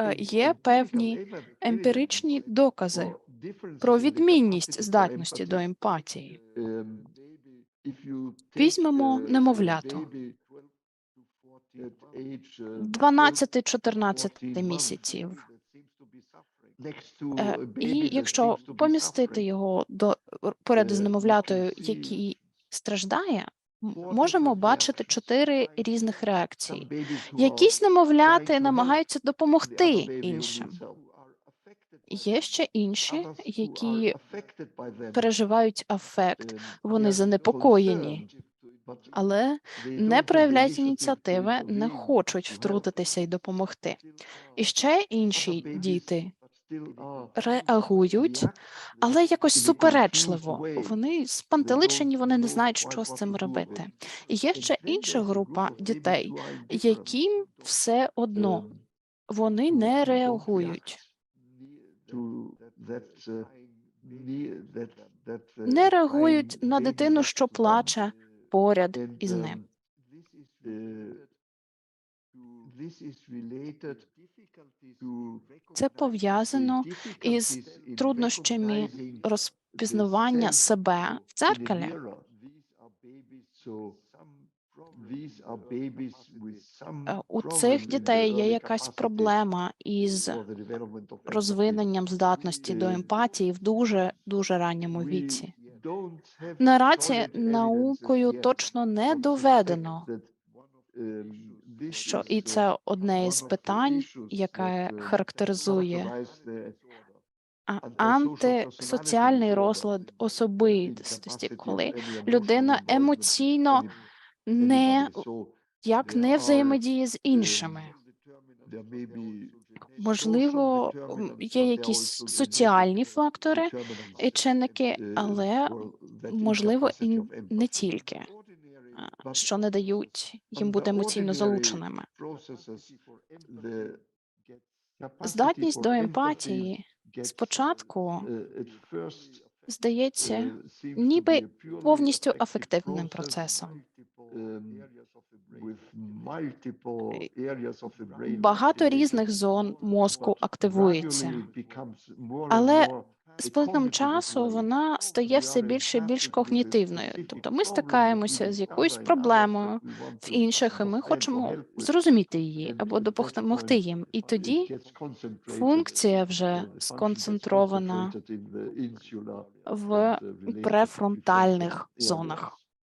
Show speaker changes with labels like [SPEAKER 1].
[SPEAKER 1] е, є певні емпіричні докази про відмінність здатності до емпатії.
[SPEAKER 2] Візьмемо немовляту.
[SPEAKER 1] 12-14 місяців. Е, І якщо помістити його до поряд з немовлятою, який страждає, можемо бачити чотири різних реакції. Якісь немовляти намагаються допомогти іншим. Є ще інші, які переживають афект, вони занепокоєні, але не проявляють ініціативи, не хочуть втрутитися і допомогти. І ще інші діти реагують, але якось суперечливо. Вони спантеличені, вони не знають, що з цим робити. І є ще інша група дітей, яким все одно вони не реагують. Не реагують на дитину, що плаче поряд із ним. Це пов'язано із труднощами розпізнавання себе в дзеркалі. Е, У цих дітей є якась проблема із розвиненням здатності до емпатії в дуже дуже ранньому віці. Наразі наукою точно не доведено, що і це одне із питань, яке характеризує антисоціальний розлад особистості, коли людина емоційно не як не взаємодіє з іншими. Можливо, є якісь соціальні фактори і чинники, але можливо і не тільки, що не дають їм бути емоційно залученими. Здатність до емпатії спочатку здається ніби повністю афективним процесом. Багато різних зон мозку активується, але з плином часу вона стає все більше і більш когнітивною. Тобто ми стикаємося з якоюсь проблемою в інших, і ми хочемо зрозуміти її або допомогти їм. І тоді функція вже сконцентрована в префронтальних зонах.